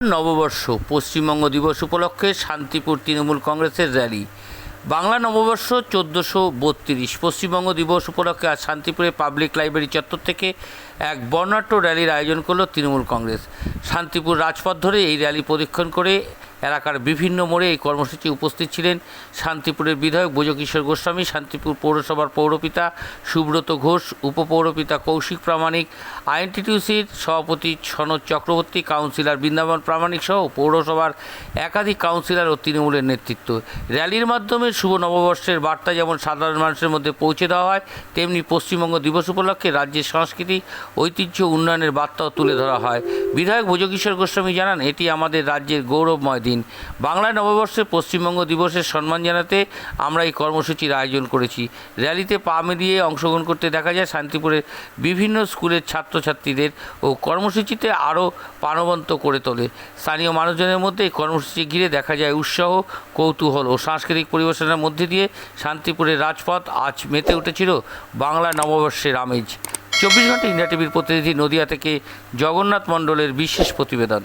নববর্ষ, পশ্চিমবঙ্গ দিবস উপলক্ষে শান্তিপুর তৃণমূল কংগ্রেসের র্যালি। বাংলা নববর্ষ চোদ্দোশো বত্রিশ, পশ্চিমবঙ্গ দিবস উপলক্ষে আজ শান্তিপুরে পাবলিক লাইব্রেরি চত্বর থেকে এক বর্ণাঢ্য র্যালির আয়োজন করল তৃণমূল কংগ্রেস। শান্তিপুর রাজপথ ধরে এই র্যালি প্রদক্ষিণ করে এলাকার বিভিন্ন মোড়ে এই কর্মসূচি উপস্থিত ছিলেন শান্তিপুরের বিধায়ক ব্রজকিশোর গোস্বামী, শান্তিপুর পৌরসভার পৌরপিতা সুব্রত ঘোষ, উপপৌরপিতা কৌশিক প্রামাণিক, আইএনটিটিউসির সভাপতি সনদ চক্রবর্তী, কাউন্সিলর বৃন্দাবন প্রামাণিক সহ পৌরসভার একাধিক কাউন্সিলর ও তৃণমূলের নেতৃত্ব। র্যালির মাধ্যমে শুভ নববর্ষের বার্তা যেমন সাধারণ মানুষের মধ্যে পৌঁছে দেওয়া হয়, তেমনি পশ্চিমবঙ্গ দিবস উপলক্ষে রাজ্যের সংস্কৃতি ঐতিহ্য উন্নয়নের বার্তাও তুলে ধরা হয়। বিধায়ক ভোজকিশোর গোস্বামী জানান, এটি আমাদের রাজ্যের গৌরবময় দিন। বাংলা নববর্ষে পশ্চিমবঙ্গ দিবসের সম্মান জানাতে আমরা এই কর্মসূচির আয়োজন করেছি। র্যালিতে পা মিলিয়ে অংশগ্রহণ করতে দেখা যায় শান্তিপুরের বিভিন্ন স্কুলের ছাত্রছাত্রীদের ও কর্মসূচিতে আরও প্রাণবন্ত করে তোলে। স্থানীয় মানুষজনের মধ্যে এই কর্মসূচি ঘিরে দেখা যায় উৎসাহ, কৌতূহল ও সাংস্কৃতিক পরিবেশনার মধ্যে দিয়ে শান্তিপুরের রাজপথ আজ মেতে উঠেছিল বাংলা নববর্ষের আমেজ। চব্বিশ ঘণ্টা ইন্ডিয়া টিভির প্রতিনিধি নদিয়া থেকে জগন্নাথ মণ্ডলের বিশেষ প্রতিবেদন।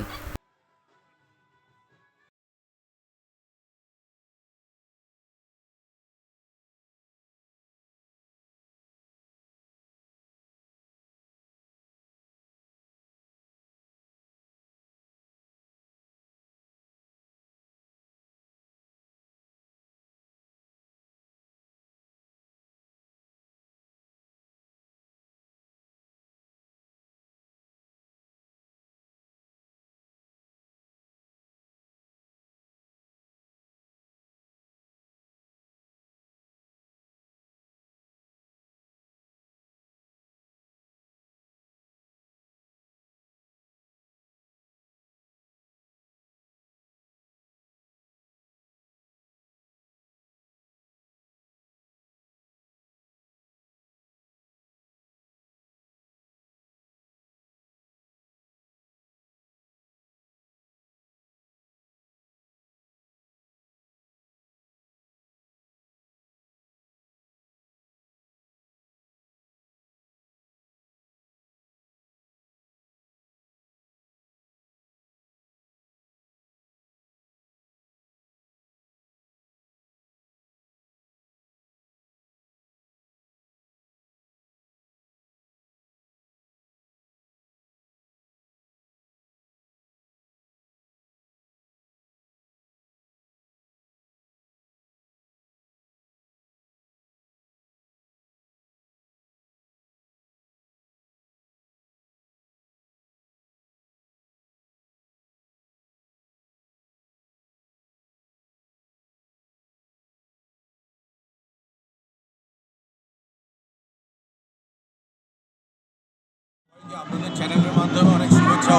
আপনাদের মাধ্যমে অনেক শুভেচ্ছা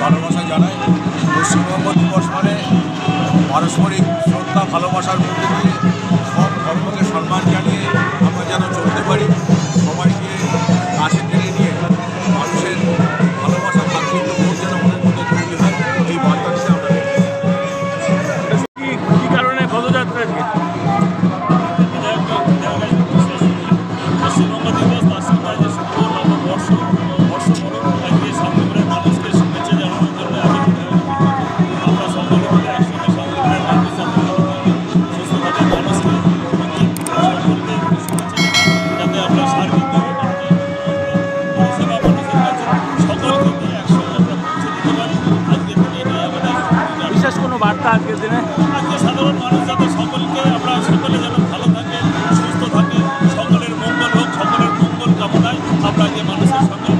ভালোবাসা পশ্চিমবঙ্গ দিবস মানে পারস্পরিক শ্রদ্ধা ভালোবাসার মধ্যে দিয়ে আজকের দিনে। আজকে সাধারণ মানুষ যাতে সকলকে আমরা সকলে যেন ভালো থাকে সুস্থ থাকে সকলের মঙ্গল হোক সকলের মঙ্গল কামনায় আমরা আজকে মানুষের সঙ্গে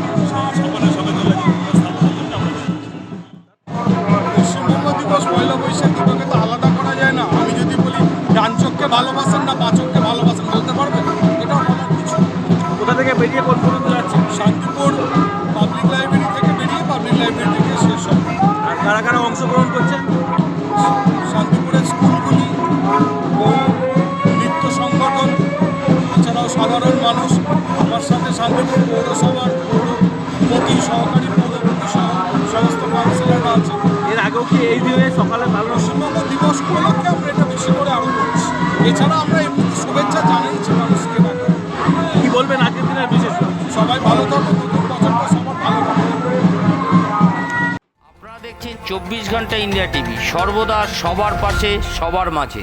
সকলের সঙ্গে যোগাযোগ স্থাপনের জন্য আমরা পশ্চিমবঙ্গ দিবস পয়লা বৈশাখ দিবসকে তো আলাদা করা যায় না। আমি যদি বলি ডান চোখকে ভালোবাসেন না পাচককে ভালোবাসেন বলতে পারবেন? এটাও বলার কিছু কোথা থেকে বেরিয়ে কোন পর্যন্ত যাচ্ছে শান্তিপুর পাবলিক লাইব্রেরি থেকে বেরিয়ে পাবলিক লাইব্রেরি থেকে শেষ হবে। আর কারা কারা অংশগ্রহণ করছে সাধারণ মানুষ আমার সাথে শান্তিপুর পৌরসভার পৌরপতি সহকারী পৌরপতি সহ সমস্ত কাউন্সিলররা আছে এর আগেও কি এই দিনে সকালে ভালো পশ্চিমবঙ্গ দিবস উপলক্ষে আমরা এটা বেশি করে আরও করছি। এছাড়া আমরা এমনি শুভেচ্ছা জানিয়েছি মানুষকে। কি বলবেন আজকের দিনের বিশেষ? সবাই ভালো থাকুন নতুন বছরটা সবার ভালো আপনারা দেখছেন চব্বিশ চব্বিশ ঘণ্টা ইন্ডিয়া টিভি সর্বদা সবার পাশে সবার মাঝে।